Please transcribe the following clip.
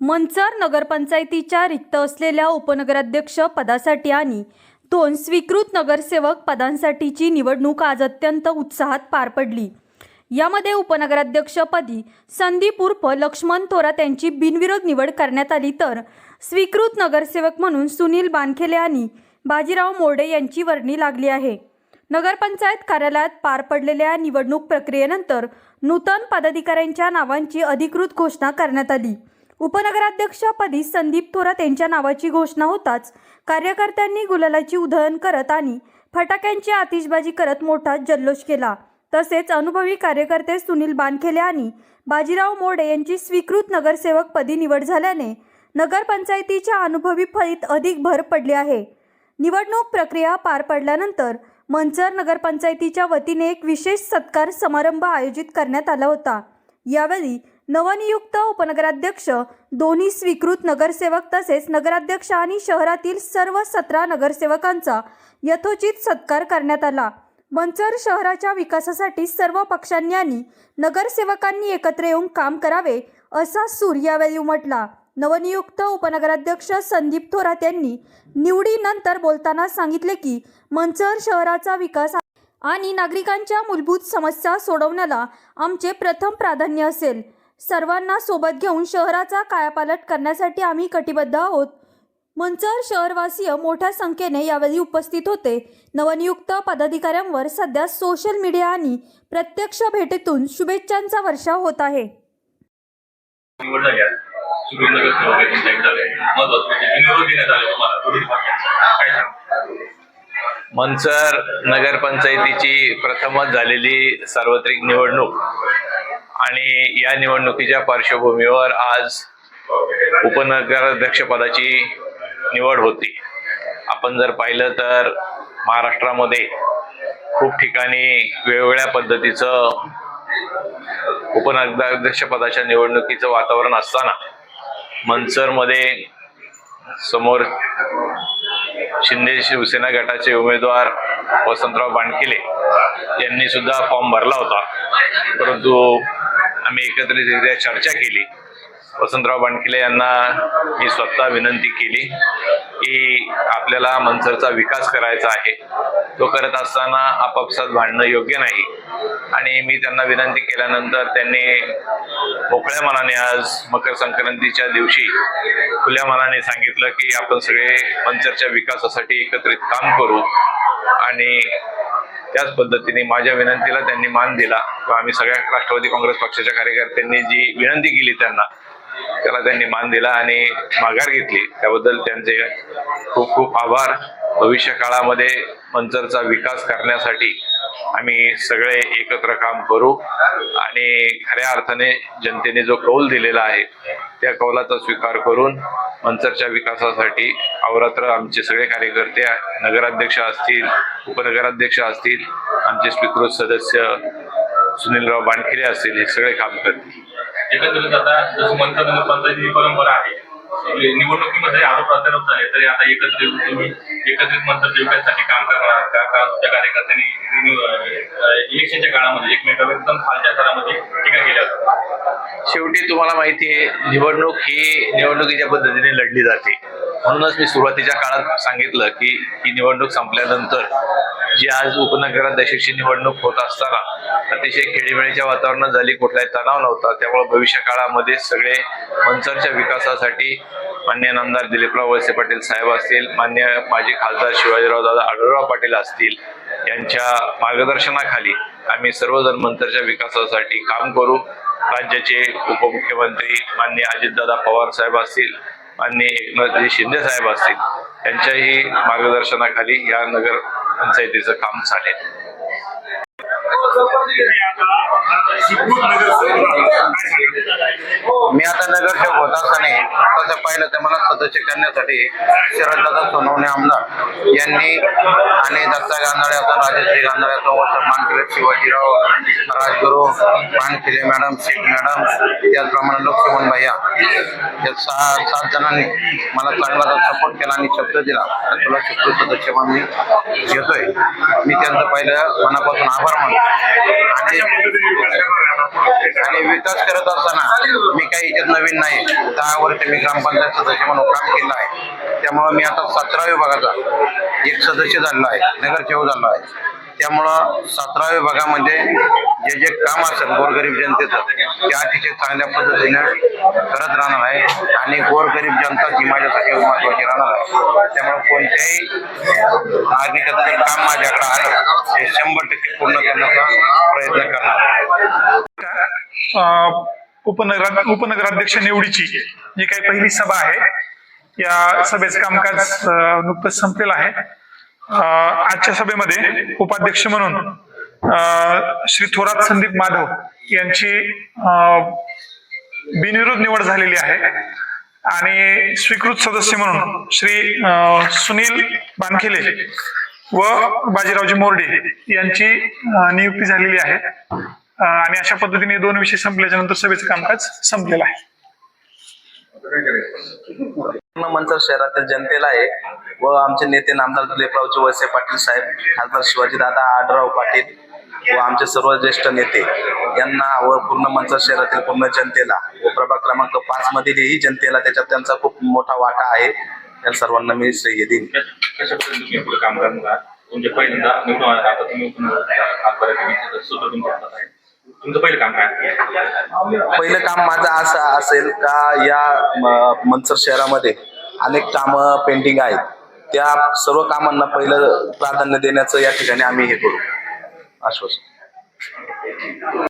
मंचर नगरपंचायतीच्या रिक्त असलेल्या उपनगराध्यक्ष पदासाठी आणि दोन स्वीकृत नगरसेवक पदांसाठीची निवडणूक आज अत्यंत उत्साहात पार पडली. यामध्ये उपनगराध्यक्षपदी संदीप उर्फ लक्ष्मण थोरात यांची बिनविरोध निवड करण्यात आली तर स्वीकृत नगरसेवक म्हणून सुनील बानखेले आणि बाजीराव मोर्डे यांची वर्णी लागली आहे. नगरपंचायत कार्यालयात पार पडलेल्या निवडणूक प्रक्रियेनंतर नूतन पदाधिकाऱ्यांच्या नावांची अधिकृत घोषणा करण्यात आली. उपनगराध्यक्षपदी संदीप थोरात यांच्या नावाची घोषणा होताच कार्यकर्त्यांनी गुलालाची उधळण करत आणि फटाक्यांची आतिषबाजी करत मोठा जल्लोष केला. तसेच अनुभवी कार्यकर्ते सुनील बानखेले आणि बाजीराव मोडे यांची स्वीकृत नगरसेवकपदी निवड झाल्याने नगरपंचायतीच्या अनुभवी फळीत अधिक भर पडली आहे. निवडणूक प्रक्रिया पार पडल्यानंतर मंचर नगरपंचायतीच्या वतीने एक विशेष सत्कार समारंभ आयोजित करण्यात आला होता. यावेळी नवनियुक्त उपनगराध्यक्ष दोन्ही स्वीकृत नगरसेवक तसेच नगराध्यक्ष आणि शहरातील सर्व सतरा नगरसेवकांचा यथोचित सत्कार करण्यात आला. मंचर शहराच्या विकासासाठी सर्व पक्षांनी आणि नगरसेवकांनी एकत्र येऊन काम करावे असा सूर यावेळी उमटला. नवनियुक्त उपनगराध्यक्ष संदीप थोरात यांनी निवडीनंतर बोलताना सांगितले की मंचर शहराचा विकास आणि नागरिकांच्या मूलभूत समस्या सोडवण्याला आमचे प्रथम प्राधान्य असेल. सर्वांना सोबत घेऊन शहराचा कायापालट करण्यासाठी आम्ही कटिबद्ध आहोत. मंचर शहरवासीय मोठ्या संख्येने यावेळी उपस्थित होते. नवनियुक्त पदाधिकाऱ्यांवर सध्या सोशल मीडिया आणि प्रत्यक्ष भेटीतून शुभेच्छांचा वर्षाव होत आहे. मंचर नगरपंचायतीची प्रथमच झालेली सार्वत्रिक निवडणूक. आणि या निवडणुकीच्या पार्श्वभूमीवर आज उपनगराध्यक्षपदाची निवड होती. आपण जर पाहिलं तर महाराष्ट्रामध्ये खूप ठिकाणी वेगवेगळ्या पद्धतीचं उपनगराध्यक्षपदाच्या निवडणुकीचं वातावरण असताना मनसरमध्ये समोर शिंदे शिवसेना गटाचे उमेदवार वसंतराव बांडकिले यांनी सुद्धा फॉर्म भरला होता. परंतु आम्ही एकत्रितरित्या चर्चा केली. वसंतराव बाणकिले यांना मी स्वतः विनंती केली की आपल्याला मनसरचा विकास करायचा आहे. तो करत असताना आपापसात भांडणं योग्य नाही. आणि मी त्यांना विनंती केल्यानंतर त्यांनी मोकळ्या मनाने आज मकर संक्रांतीच्या दिवशी खुल्या मनाने सांगितलं की आपण सगळे मनसरच्या विकासासाठी एकत्रित काम करू. आणि त्याच पद्धतीने माझ्या विनंतीला त्यांनी मान दिला. व आम्ही सगळ्या राष्ट्रवादी काँग्रेस पक्षाच्या कार्यकर्त्यांनी जी विनंती केली त्यांना त्याला त्यांनी मान दिला आणि माघार घेतली. त्याबद्दल त्यांचे खूप खूप आभार. भविष्य काळामध्ये मंचरचा विकास करण्यासाठी आम्ही सगळे एकत्र काम करू आणि खऱ्या अर्थाने जनतेने जो कौल दिलेला आहे त्या कौलाचा स्वीकार करून मंचरच्या विकासासाठी अवरात्र आमचे सगळे कार्यकर्ते नगराध्यक्ष असतील उपनगराध्यक्ष असतील आमचे स्वीकृत सदस्य सुनीलराव बाणखिरे असतील हे सगळे काम करतील. एकंदरीत आता जसं मंत्र परंपरा आहे म्हणजे निवडणुकीमध्ये आरोप प्रत्यारोप झाले तरी आता एकत्रित येऊन तुम्ही एकत्रित मंत्रच्या जिंकण्यासाठी काम करणार का? का तुमच्या कार्यकर्त्यांनी इलेक्शनच्या काळामध्ये एकमेकावर एकदम खालच्या स्तरामध्ये टीका केल्या होत्या शेवटी तुम्हाला माहिती आहे निवडणूक ही निवडणुकीच्या पद्धतीने लढली जाते. म्हणूनच मी सुरुवातीच्या काळात सांगितलं की ही निवडणूक संपल्यानंतर जी आज उपनगराध्यक्षाची निवडणूक होत असताना अतिशय खेळीमेळीच्या वातावरणात झाली कुठलाही तणाव नव्हता. त्यामुळे भविष्य काळामध्ये सगळे मनसरच्या विकासासाठी मान्य नामदार दिलीपराव वळसे पाटील साहेब असतील मान्य माजी खासदार शिवाजीराव दादा आढळराव पाटील असतील यांच्या मार्गदर्शनाखाली आम्ही सर्वजण मंतरच्या विकासासाठी काम करू. राज्याचे उपमुख्यमंत्री मान्य अजितदादा पवार साहेब असतील मान्य शिंदे साहेब असतील त्यांच्याही मार्गदर्शनाखाली या नगर पंचायतीचं काम चालेल. मी आता नगरसेवक होत असताना तसं पाहिलं तर मला सदस्य करण्यासाठी शरददादा सोनवणे आमदार यांनी आणि दत्ता गांधाळे असो राजश्री गांधाळे असो वसंत शिवाजीराव राजगुरू मानखिले मॅडम शेख मॅडम त्याचप्रमाणे लोकसेवन भैया. या सहा सात जणांनी मला चांगला सपोर्ट केला आणि शब्द दिला. तर तुला शत्रू सदस्य म्हणून मी घेतोय. मी त्यांचं पहिलं मनापासून आभार मानतो. आणि आणि विकास करत असताना मी काही याच्यात नवीन नाही. दहा वर्ष मी ग्रामपंचायत सदस्य म्हणून काम केलं आहे. त्यामुळं मी आता सतरा विभागाचा एक सदस्य झालेला आहे. नगरसेवक झालो आहे. त्यामुळं सतरा विभागामध्ये जे जे काम असेल गोरगरीब जनतेचं ते अतिशय चांगल्या पद्धतीने करत राहणार आहे. आणि गोरगरीब जनता ही माझ्यासाठी महत्वाची राहणार आहे. त्यामुळे कोणत्याही नागरिकाचं काम माझ्याकडे आहे ते शंभर टक्के पूर्ण करण्याचा प्रयत्न करणार आहे. उपनगर उपनगराध्यक्ष निवडीची जी काही पहिली सभा आहे या सभेचं कामकाज नुकतंच संपलेलं आहे. आजच्या सभेमध्ये उपाध्यक्ष म्हणून श्री थोरात संदीप माधव यांची बिनविरोध निवड झालेली आहे. आणि स्वीकृत सदस्य म्हणून श्री सुनील बानखेले व बाजीरावजी मोर्डे यांची नियुक्ती झालेली आहे. आणि अशा पद्धतीने दोन विषय संपल्याच्या नंतर सभेचं कामकाज संपलेलं आहे. पूर्ण मंचर शहरातील जनतेला आहे व आमचे नेते नामदार दिलीपरावचे वळसे पाटील साहेब खासदार शिवाजीदादा आडराव पाटील व आमचे सर्व ज्येष्ठ नेते यांना व पूर्ण मंचर शहरातील पूर्ण जनतेला व प्रभाग क्रमांक पाच मधीलही जनतेला त्याच्यात त्यांचा खूप मोठा वाटा आहे. या सर्वांना मी श्रेय देईन. कशा पद्धतीने तुम्ही पुढे काम करणार? म्हणजे पहिल्यांदा तुमचं पहिलं काम काय? पहिलं काम माझं असं असेल का या मनसर शहरामध्ये अनेक कामं पेंटिंग आहेत. त्या सर्व कामांना पहिलं प्राधान्य देण्याचं या ठिकाणी आम्ही हे करू. आश्वासन.